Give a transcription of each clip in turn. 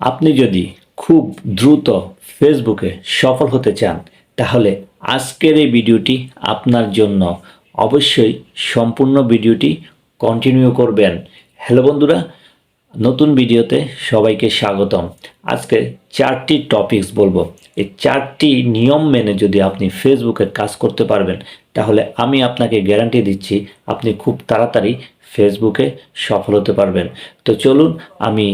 আপনি যদি খুব দ্রুত ফেসবুকে সফল হতে চান, তাহলে আজকের এই ভিডিওটি আপনার জন্য অবশ্যই সম্পূর্ণ ভিডিওটি কন্টিনিউ করবেন। হ্যালো বন্ধুরা, নতুন ভিডিওতে সবাইকে স্বাগতম। আজকে চারটি টপিকস বলব। এই চারটি নিয়ম মেনে যদি আপনি ফেসবুকে কাজ করতে পারবেন, তাহলে আমি আপনাকে গ্যারান্টি দিচ্ছি আপনি খুব তাড়াতাড়ি ফেসবুকে সফল হতে পারবেন। তো চলুন, আমি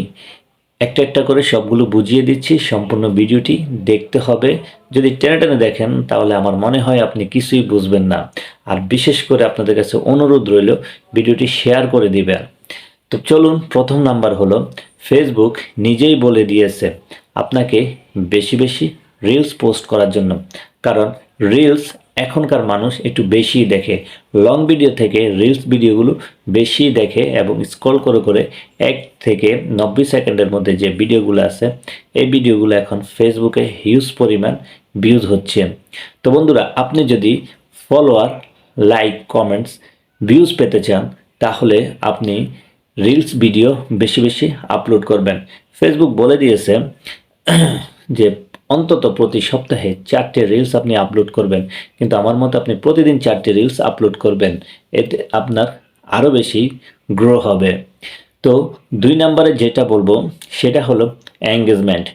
একটা একটা করে সবগুলো বুঝিয়ে দিচ্ছি, সম্পূর্ণ ভিডিওটি দেখতে হবে। যদি টেনে টেনে দেখেন, তাহলে আমার মনে হয় আপনি কিছুই বুঝবেন না। আর বিশেষ করে আপনাদের কাছে অনুরোধ রইল, ভিডিওটি শেয়ার করে দিবেন। তো চলুন, প্রথম নাম্বার হলো ফেসবুক নিজেই বলে দিয়েছে আপনাকে বেশি বেশি রিলস পোস্ট করার জন্য। কারণ রিলস এখনকার মানুষ একটু বেশি দেখে। লং ভিডিও থেকে রিলস ভিডিওগুলো বেশি দেখে এবং স্ক্রল করে করে এক থেকে নব্বই সেকেন্ডের মধ্যে যে ভিডিওগুলো আছে, এই ভিডিওগুলো এখন ফেসবুকে হিউজ পরিমাণ ভিউজ হচ্ছে। তো বন্ধুরা, আপনি যদি ফলোয়ার লাইক কমেন্টস ভিউজ পেতে চান, তাহলে আপনি রিলস ভিডিও বেশি বেশি আপলোড করবেন। ফেসবুক বলে দিয়েছে যে অন্তত প্রতি সপ্তাহে চারটে রিলস আপনি আপলোড করবেন। কিন্তু আমার মতে আপনি প্রতিদিন চারটে রিলস আপলোড করবেন। এতে আপনার আরও বেশি গ্রো হবে। তো দুই নম্বরে যেটা বলব, সেটা হলো এঙ্গেজমেন্ট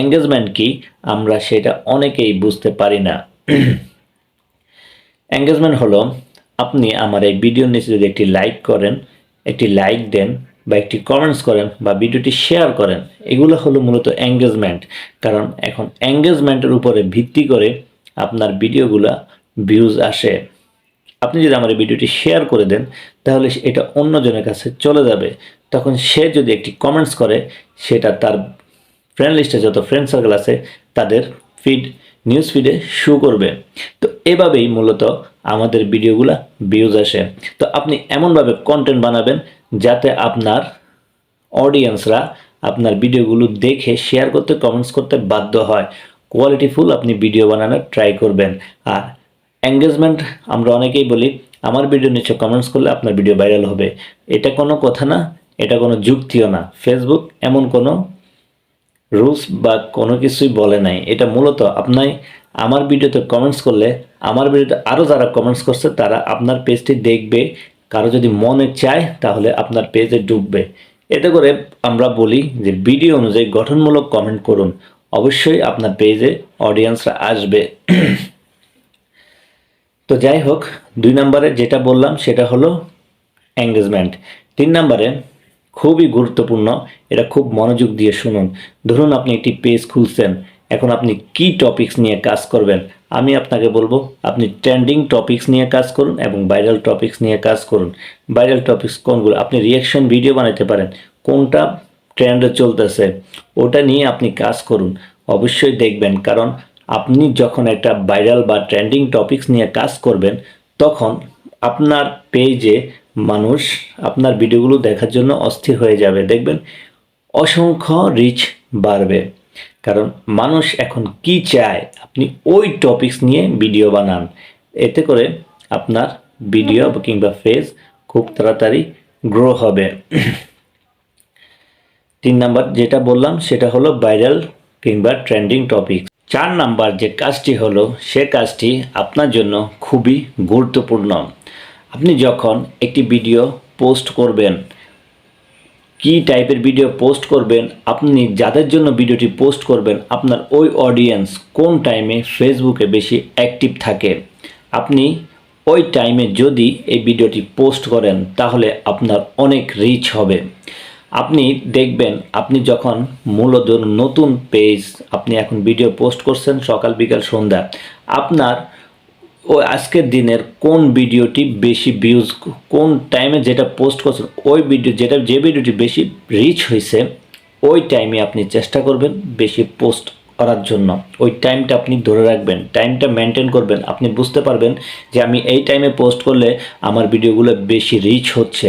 এঙ্গেজমেন্ট কি? আমরা সেটা অনেকেই বুঝতে পারি না। এঙ্গেজমেন্ট হলো, আপনি আমার এই ভিডিওর নিচে যদি একটি লাইক করেন, একটি লাইক দেন বা একটি কমেন্টস করেন বা ভিডিওটি শেয়ার করেন, এগুলো হলো মূলত এঙ্গেজমেন্ট কারণ এখন এঙ্গেজমেন্টের উপরে ভিত্তি করে আপনার ভিডিওগুলো ভিউজ আসে। আপনি যদি আমার ভিডিওটি শেয়ার করে দেন, তাহলে এটা অন্যজনের কাছে চলে যাবে। তখন সে যদি একটি কমেন্টস করে, সেটা তার ফ্রেন্ড লিস্টে যত ফ্রেন্ড সার্কেল আছে, তাদের ফিড নিউজ ফিডে শো করবে। তো এভাবেই মূলত আমাদের ভিডিওগুলো ভিউজ আসে। তো আপনি এমনভাবে কন্টেন্ট বানাবেন যাতে আপনার অডিয়েন্সরা আপনার ভিডিওগুলো দেখে শেয়ার করতে কমেন্টস করতে বাধ্য হয়। কোয়ালিটিফুল আপনি ভিডিও বানানোর ট্রাই করবেন। আর এঙ্গেজমেন্ট আমরা অনেকেই বলি, আমার ভিডিও নিচে কমেন্টস করলে আপনার ভিডিও ভাইরাল হবে। এটা কোনো কথা না, এটা কোনো যুক্তিও না। ফেসবুক এমন কোনো রুলস বা কোনো কিছুই বলে নাই। এটা মূলত আপনার আমার ভিডিওতে কমেন্টস করলে, আমার ভিডিওতে আরও যারা কমেন্টস করছে, তারা আপনার পেজটি দেখবে কারও যদি মনে চায়, তাহলে আপনার পেজে ডুববে এতে করে আমরা বলি যে ভিডিও অনুযায়ী গঠনমূলক কমেন্ট করুন। অবশ্যই আপনার পেজে অডিয়েন্সরা আসবে। তো যাই হোক, দুই নম্বরে যেটা বললাম, সেটা হলো এঙ্গেজমেন্ট তিন নম্বরে খুবই গুরুত্বপূর্ণ, এটা খুব মনোযোগ দিয়ে শুনুন। ধরুন আপনি একটি পেজ খুলছেন এখন আপনি কি টপিকস নিয়ে কাজ করবেন, আমি আপনাকে বলব, আপনি ট্রেন্ডিং টপিকস নিয়ে কাজ করুন এবং ভাইরাল টপিকস নিয়ে কাজ করুন। ভাইরাল টপিকস কোনগুলো? আপনি রিয়াকশন ভিডিও বানাতে পারেন, কোনটা ট্রেন্ডে চলতেছে, ওটা নিয়ে আপনি কাজ করুন। অবশ্যই দেখবেন, কারণ আপনি যখন একটা ভাইরাল বা ট্রেন্ডিং টপিকস নিয়ে কাজ করবেন, তখন আপনার পেজে মানুষ আপনার ভিডিওগুলো দেখার জন্য অস্থির হয়ে যাবে। দেখবেন, অসংখ্য রিচ বাড়বে। কারণ মানুষ এখন কি চায়, আপনি ওই টপিকস নিয়ে ভিডিও বানান। এতে করে আপনার ভিডিও কিংবা ফেস খুব তাড়াতাড়ি গ্রো হবে। তিন নাম্বার যেটা বললাম, সেটা হলো ভাইরাল কিংবা ট্রেন্ডিং টপিক চার নাম্বার যে কাজটি হলো, সে কাজটি আপনার জন্য খুবই গুরুত্বপূর্ণ। আপনি যখন একটি ভিডিও পোস্ট করবেন কি টাইপের ভিডিও পোস্ট করবেন, আপনি যাদের জন্য ভিডিওটি পোস্ট করবেন, আপনার ওই অডিয়েন্স কোন টাইমে ফেসবুকে বেশি অ্যাক্টিভ থাকে? আপনি ওই টাইমে যদি এই ভিডিওটি পোস্ট করেন, তাহলে আপনার অনেক রিচ হবে। আপনি দেখবেন, আপনি যখন মূলত নতুন পেজ আপনি এখন ভিডিও পোস্ট করছেন সকাল বিকাল সন্ধ্যা, আপনার ওই আজকের দিনের কোন ভিডিওটি বেশি ভিউজ কোন টাইমে যেটা পোস্ট করছেন, ওই ভিডিও যেটা, যে ভিডিওটি বেশি রিচ হয়েছে ওই টাইমে আপনি চেষ্টা করবেন বেশি পোস্ট করার জন্য। ওই টাইমটা আপনি ধরে রাখবেন টাইমটা মেনটেন করবেন। আপনি বুঝতে পারবেন যে আমি এই টাইমে পোস্ট করলে আমার ভিডিওগুলো বেশি রিচ হচ্ছে,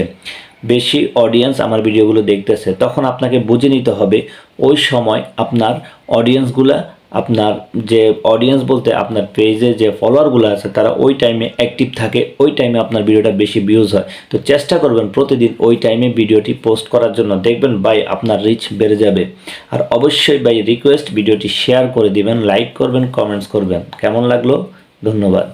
বেশি অডিয়েন্স আমার ভিডিওগুলো দেখতেছে। তখন আপনাকে বুঝে নিতে হবে, ওই সময় আপনার অডিয়েন্সগুলা আপনার যে অডিয়েন্স বলতে আপনার পেজে যে ফলোয়ারগুলো আছে, তারা ওই টাইমে অ্যাক্টিভ থাকে, ওই টাইমে আপনার ভিডিওটা বেশি ভিউজ হয়। তো চেষ্টা করবেন প্রতিদিন ওই টাইমে ভিডিওটি পোস্ট করার জন্য। দেখবেন ভাই আপনার রিচ বেড়ে যাবে। আর অবশ্যই ভাই রিকোয়েস্ট ভিডিওটি শেয়ার করে দিবেন লাইক করবেন কমেন্টস করবেন। কেমন লাগল? ধন্যবাদ।